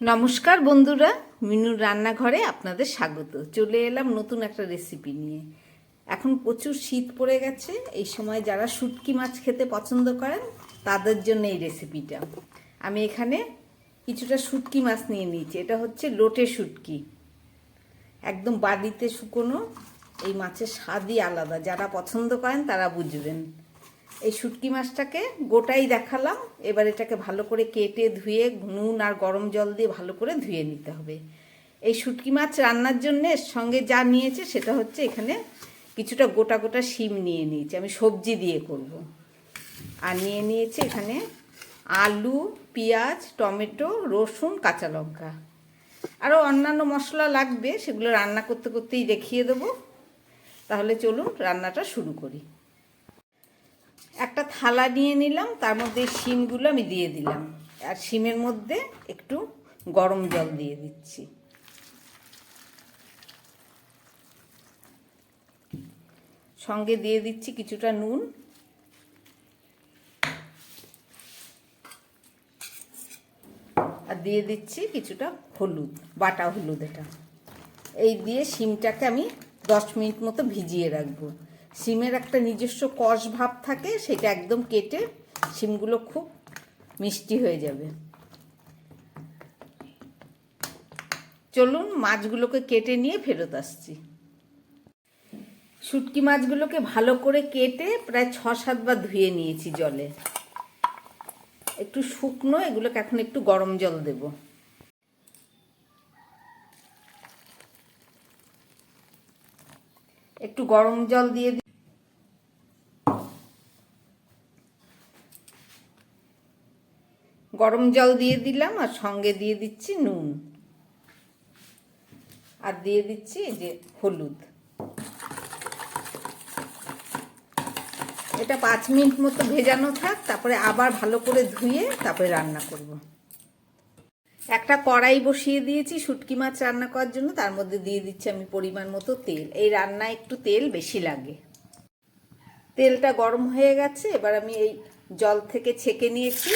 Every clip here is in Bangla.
নমস্কার বন্ধুরা, মিনুর রান্নাঘরে আপনাদের স্বাগত। চলে এলাম নতুন একটা রেসিপি নিয়ে। এখন প্রচুর শীত পড়ে গেছে, এই সময় যারা শুটকি মাছ খেতে পছন্দ করেন, তাদের জন্য এই রেসিপিটা আমি এখানে কিছুটা শুটকি মাছ নিয়ে নিয়েছি, এটা হচ্ছে লোটে শুটকি। একদম বাড়িতে শুকনো, এই মাছের স্বাদই আলাদা, যারা পছন্দ করেন তারা বুঝবেন। এই শুটকি মাছটাকে গোটাই দেখালাম। এবার এটাকে ভালো করে কেটে ধুয়ে নুন আর গরম জল দিয়ে ভালো করে ধুয়ে নিতে হবে। এই শুটকি মাছ রান্নার জন্য সঙ্গে যা নিয়েছে সেটা হচ্ছে এখানে কিছুটা গোটা গোটা শিম নিয়ে নিয়েছি। আমি সবজি দিয়ে করব। আর নিয়ে নিয়েছি এখানে আলু, পেঁয়াজ, টমেটো, রসুন, কাঁচা লঙ্কা। আরও অন্যান্য মশলা লাগবে, সেগুলো রান্না করতে করতেই দেখিয়ে দেবো। তাহলে চলুন রান্নাটা শুরু করি। একটা থালা নিয়ে নিলাম, তার মধ্যে শিমগুলো আমি দিয়ে দিলাম। আর শিমের মধ্যে একটু গরম জল দিয়ে দিচ্ছি। সঙ্গে দিয়ে দিচ্ছি কিছুটা নুন। আর দিয়ে দিচ্ছি কিছুটা হলুদ, বাটা হলুদ এটা। এই দিয়ে শিমটাকে আমি দশ মিনিট মতো ভিজিয়ে রাখব। শিমের একটা নিজস্ব কষ ভাব থাকে, সেটা একদম কেটে সিমগুলো খুব মিষ্টি হয়ে যাবে। চলুন মাছগুলোকে কেটে নিয়ে ফেরত আসছি। শুটকি মাছগুলোকে ভালো করে কেটে প্রায় ছ সাতবার ধুয়ে নিয়েছি জলে। একটু শুকনো, এগুলোকে এখন একটু গরম জল দেব। একটু গরম জল দিয়ে গরম জল দিয়ে দিলাম আর সঙ্গে দিয়ে দিচ্ছি নুন। আর দিয়ে দিচ্ছি যে হলুদ। এটা পাঁচ মিনিট মতো ভেজানো থাক, তারপরে আবার ভালো করে ধুয়ে তারপরে রান্না করব। একটা কড়াই বসিয়ে দিয়েছি, শুটকি মাছ রান্না করার জন্য, তার মধ্যে দিয়ে দিচ্ছি আমি পরিমাণ মতো তেল। এই রান্নায় একটু তেল বেশি লাগে। তেলটা গরম হয়ে গেছে, এবার আমি এই জল থেকে ছেঁকে নিয়েছি।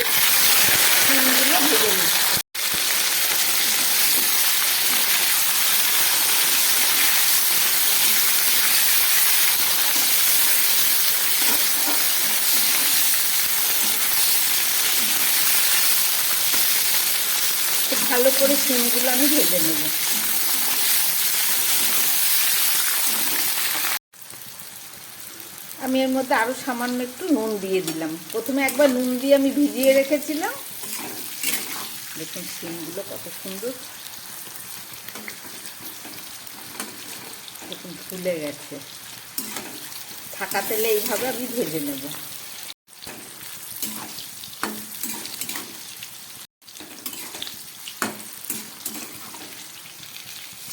ভালো করে শিমগুলো আমি ভেজে নেব আমি এর মধ্যে আরও সামান্য একটু নুন দিয়ে দিলাম। প্রথমে একবার নুন দিয়ে আমি ভিজিয়ে রেখেছিলাম। দেখুন সিমগুলো কত সুন্দর। দেখুন ফুলে গেছে। থাকা তেলে এইভাবে আমি ভেজে নেব।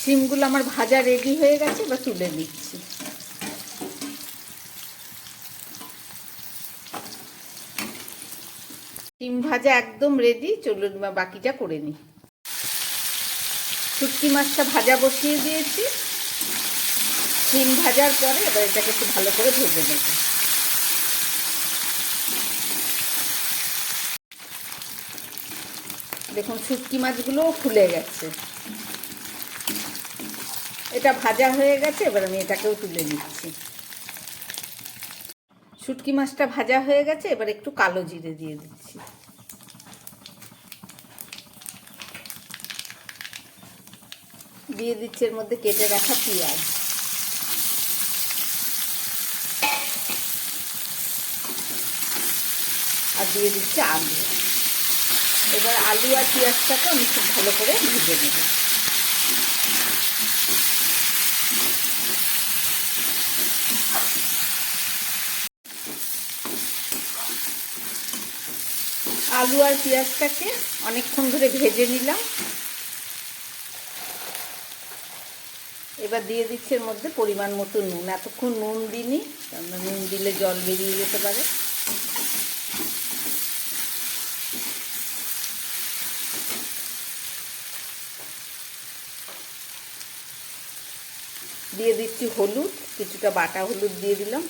সিমগুলো আমার ভাজা রেডি হয়ে গেছে বা তুলে নিচ্ছি। ডিম ভাজা একদম রেডি চলুন বা বাকিটা করে নিই। শুটকি মাছটা ভাজা বসিয়ে দিয়েছি। ডিম ভাজার পরে এবার এটাকে একটু ভালো করে ভেজে নেব। দেখুন, শুটকি মাছগুলোও ফুলে গেছে। এটা ভাজা হয়ে গেছে, এবার আমি এটাকেও তুলে নিচ্ছি। শুটকি মাছটা ভাজা হয়ে গেছে, এবার একটু কালো জিরে দিয়ে দিচ্ছি। দিয়ে দিচ্ছি এর মধ্যে কেটে রাখা পেঁয়াজ। আর দিয়ে দিচ্ছি আলু। এবার আলু আর পেঁয়াজটাকে আমি খুব ভালো করে ভেজে নেব। আলু আর পেঁয়াজটাকে অনেকক্ষণ ধরে ভেজে নিলাম। এবার দিয়ে দিচ্ছে এর মধ্যে পরিমাণ মতো নুন। এতক্ষণ নুন দিইনি নুন দিলে জল বেরিয়ে যেতে পারে। দিয়ে দিচ্ছি হলুদ, কিছুটা বাটা হলুদ দিয়ে দিলাম।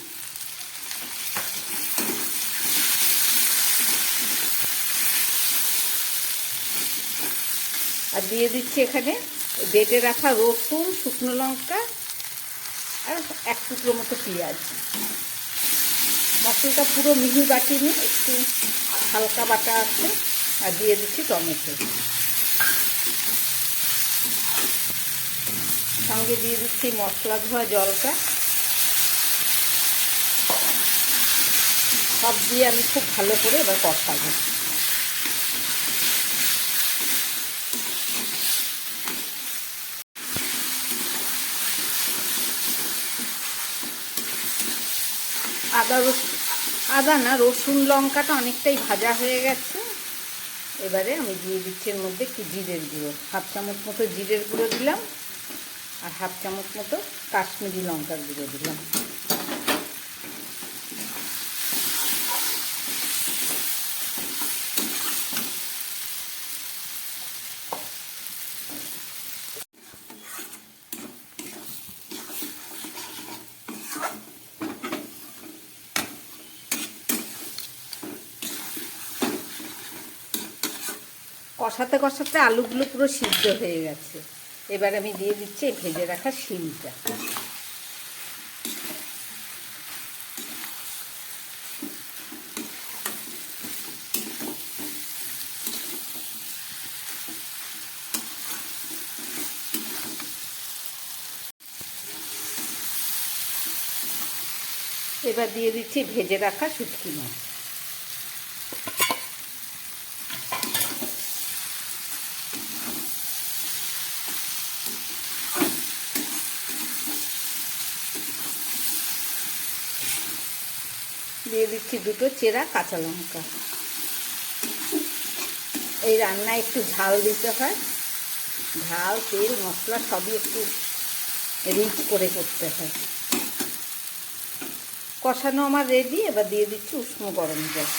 আর দিয়ে দিচ্ছি এখানে বেটে রাখা রসুন, শুকনো লঙ্কা আর এক টুকরো মতো পেঁয়াজ। মশলাটা পুরো মিহি বাটিনি, একটু হালকা বাটা আছে। আর দিয়ে দিচ্ছি টমেটো। সঙ্গে দিয়ে দিচ্ছি মশলা ধোয়া জলটা। সব দিয়ে আমি খুব ভালো করে এবার কষাবো। আদা রসুন আদা না, রসুন লঙ্কাটা অনেকটাই ভাজা হয়ে গেছে। এবারে আমি দিয়ে দিচ্ছি এর মধ্যে একটু জিরের গুঁড়ো। হাফ চামচ মতো জিরের গুঁড়ো দিলাম আর হাফ চামচ মতো কাশ্মীরি লঙ্কার গুঁড়ো দিলাম। কষাতে কষাতে আলুগুলো পুরো সিদ্ধ হয়ে গেছে। এবার আমি দিয়ে দিচ্ছি ভেজে রাখা শিমটা। এবার দিয়ে দিচ্ছি ভেজে রাখা শুটকি মাছ। দিচ্ছি দুটো চেরা কাঁচা লঙ্কা। এই রান্নায় একটু ঝাল দিতে হয়। ঝাল, তেল, মশলা সবই একটু রিচ করে করতে হয়। কষানো আমার রেডি এবার দিয়ে দিচ্ছি উষ্ণ গরম জল।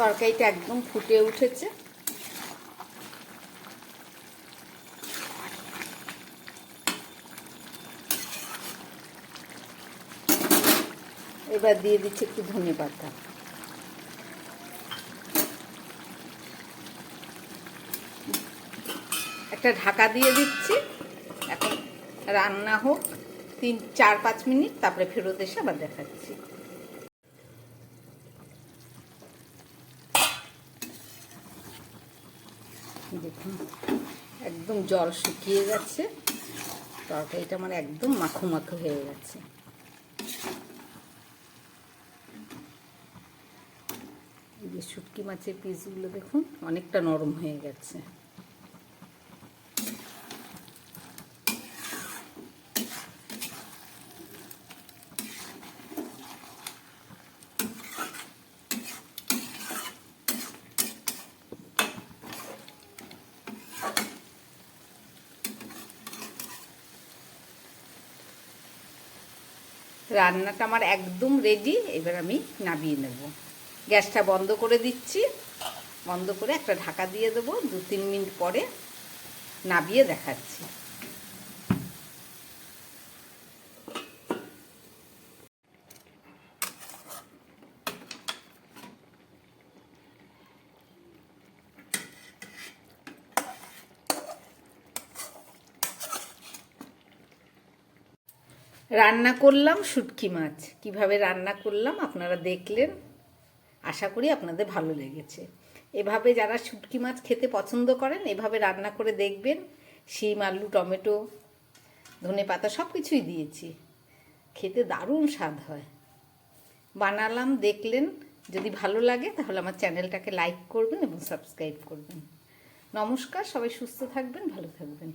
তরকারিটা একদম ফুটে উঠেছে। এবার দিয়ে দিচ্ছি একটু ধনে পাতা। একটা ঢাকা দিয়ে দিচ্ছি। এখন রান্না হোক, তিন, চার, পাঁচ মিনিট, তারপরে ফেরত এসে আবার দেখাচ্ছি। দেখুন, একদম জল শুকিয়ে গেছে। তরকারিটা আমার একদম মাখো মাখো হয়ে গেছে। এই যে শুটকি মাছের পিসগুলো দেখুন, অনেকটা নরম হয়ে গেছে। রান্নাটা আমার একদম রেডি এবার আমি নামিয়ে নেব। গ্যাসটা বন্ধ করে দিচ্ছি। বন্ধ করে একটা ঢাকা দিয়ে দেবো দু তিন মিনিট পরে নাবিয়ে দেখাচ্ছি। রান্না করলাম শুটকি মাছ। কীভাবে রান্না করলাম আপনারা দেখলেন। আশা করি আপনাদের ভালো লেগেছে। এভাবে যারা শুটকি মাছ খেতে পছন্দ করেন, এভাবে রান্না করে দেখবেন। শিম, আলু, টমেটো, ধনে পাতা সব কিছুই দিয়েছি। খেতে দারুণ স্বাদ হয়। বানালাম, দেখলেন। যদি ভালো লাগে তাহলে আমার চ্যানেলটাকে লাইক করবেন এবং সাবস্ক্রাইব করবেন। নমস্কার, সবাই সুস্থ থাকবেন, ভালো থাকবেন।